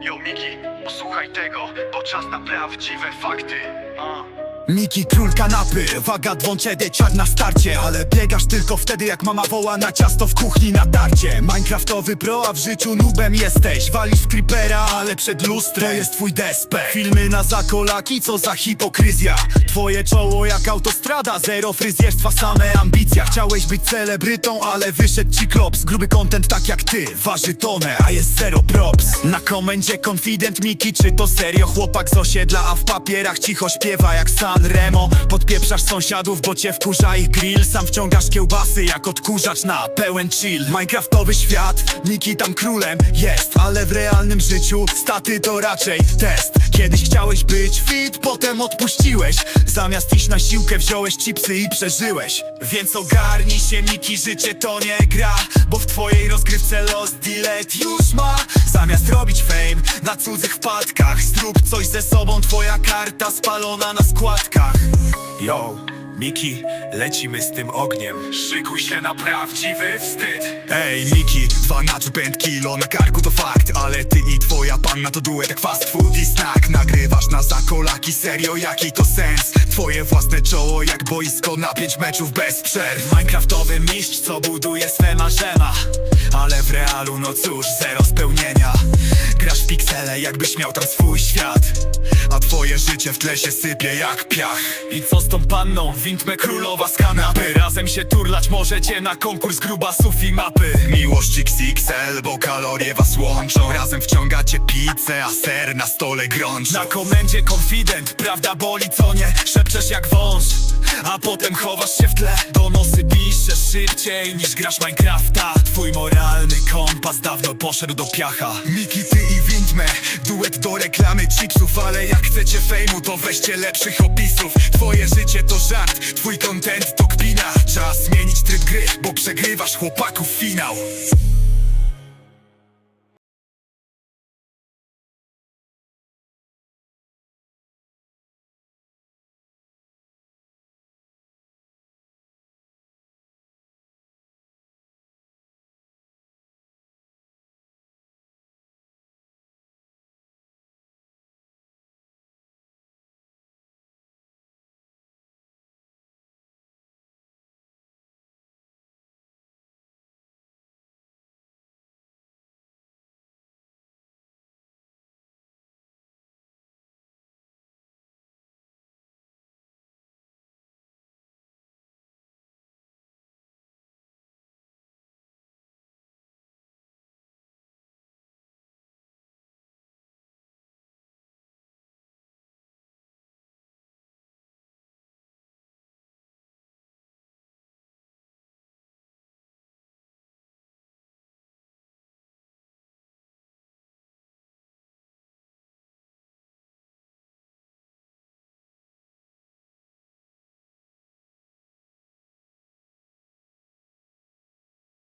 Yo Miki, posłuchaj tego, bo czas na prawdziwe fakty A. Miki król kanapy, waga dwączedy, czar na starcie. Ale biegasz tylko wtedy jak mama woła na ciasto w kuchni na darcie Minecraftowy pro, a w życiu nubem jesteś. Walisz creepera, ale przed lustrem to jest twój despek. Filmy na zakolaki, co za hipokryzja. Twoje czoło jak autostrada, zero fryzjerstwa, same ambicja Chciałeś być celebrytą, ale wyszedł ci klops. Gruby content tak jak ty, waży tonę, a jest zero props. Na komendzie confident Miki, czy to serio? Chłopak z osiedla A w papierach cicho śpiewa jak San Remo. Podpieprzasz sąsiadów, bo cię wkurza ich grill. Sam wciągasz kiełbasy jak odkurzacz na pełen chill. Minecraftowy świat, Miki tam królem jest. Ale w realnym życiu staty to raczej test. Kiedyś chciałeś być fit, potem odpuściłeś. Zamiast iść na siłkę wziąłeś chipsy i przeżyłeś. Więc ogarnij się Miki, życie to nie gra. Bo w twojej rozgrywce los dealet już ma Zamiast robić fame na cudzych wpadkach. Zrób coś ze sobą, twoja karta spalona na składkach. Yo, Miki, lecimy z tym ogniem. Szykuj się na prawdziwy wstyd. Ej Miki, dwa na pęd kilo na karku to fakt. Ale ty i twoja panna to duet jak fast food i snack Zakolaki, serio jaki to sens? Twoje własne czoło jak boisko na pięć meczów bez przerw. Minecraftowy mistrz co buduje swe marzenia Ale w realu no cóż, zero spełnienia. Grasz w piksele jakbyś miał tam swój świat. A twoje życie w tle się sypie jak piach. I co z tą panną? Wintme królowa z kanapy. Razem się turlać możecie na konkurs grubasów i mapy. Miłość XXL, bo kalorie was łączą. Razem wciągacie pizzę, a ser na stole grączą. Na komendzie confident, prawda boli co nie? Szepczesz jak wąż, a potem chowasz się w tle. Donosy piszesz szybciej niż grasz Minecrafta. Twój moralny kompas dawno poszedł do piacha. Miki, ty i Windme, duet do reklamy chipsów. Ale jak chcecie fejmu, to weźcie lepszych opisów. Twoje życie to żart, twój content to kpina. Czas zmienić tryb gry, bo przegrywasz chłopaków finał